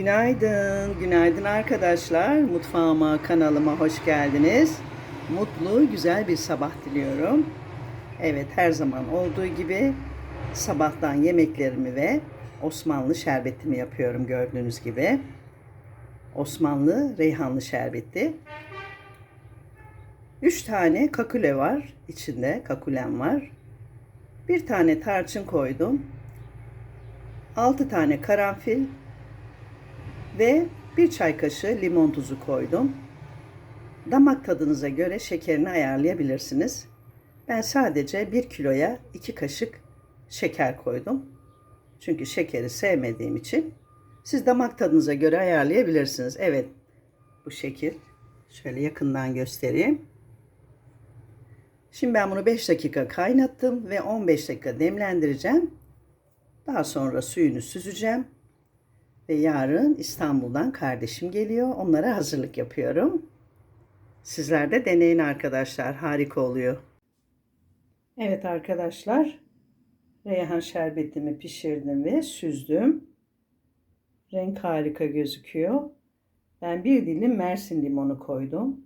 Günaydın, günaydın arkadaşlar. Mutfağıma, kanalıma hoş geldiniz. Mutlu, güzel bir sabah diliyorum. Evet, her zaman olduğu gibi sabahtan yemeklerimi ve Osmanlı şerbetimi yapıyorum gördüğünüz gibi. Osmanlı reyhanlı şerbeti. 3 tane kakule var içinde, kakulem var. Bir tane tarçın koydum. 6 tane karanfil, ve bir çay kaşığı limon tuzu koydum. Damak tadınıza göre şekerini ayarlayabilirsiniz. Ben sadece bir kiloya iki kaşık şeker koydum. Çünkü şekeri sevmediğim için. Siz damak tadınıza göre ayarlayabilirsiniz. Evet bu şekil. Şöyle yakından göstereyim. Şimdi ben bunu 5 dakika kaynattım ve 15 dakika demlendireceğim. Daha sonra suyunu süzeceğim. Ve yarın İstanbul'dan kardeşim geliyor. Onlara hazırlık yapıyorum. Sizler de deneyin arkadaşlar. Harika oluyor. Evet arkadaşlar. Reyhan şerbetimi pişirdim ve süzdüm. Renk harika gözüküyor. Ben bir dilim Mersin limonu koydum.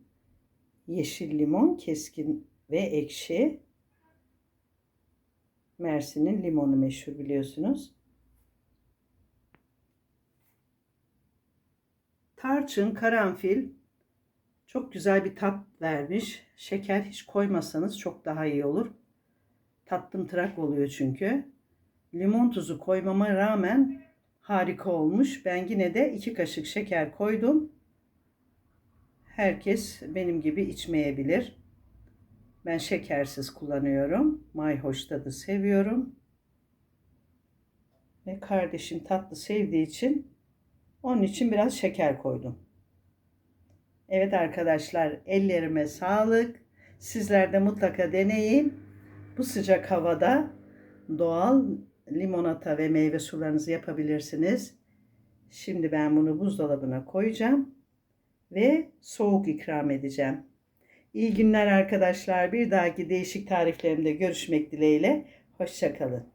Yeşil limon keskin ve ekşi. Mersin'in limonu meşhur biliyorsunuz. Tarçın, karanfil çok güzel bir tat vermiş. Şeker hiç koymasanız çok daha iyi olur. Tattım tırak oluyor çünkü. Limon tuzu koymama rağmen harika olmuş. Ben yine de iki kaşık şeker koydum. Herkes benim gibi içmeyebilir. Ben şekersiz kullanıyorum. Mayhoş tadı seviyorum. Ve kardeşim tatlı sevdiği için onun için biraz şeker koydum. Evet arkadaşlar ellerime sağlık. Sizler de mutlaka deneyin. Bu sıcak havada doğal limonata ve meyve sularınızı yapabilirsiniz. Şimdi ben bunu buzdolabına koyacağım ve soğuk ikram edeceğim. İyi günler arkadaşlar. Bir dahaki değişik tariflerimde görüşmek dileğiyle. Hoşçakalın.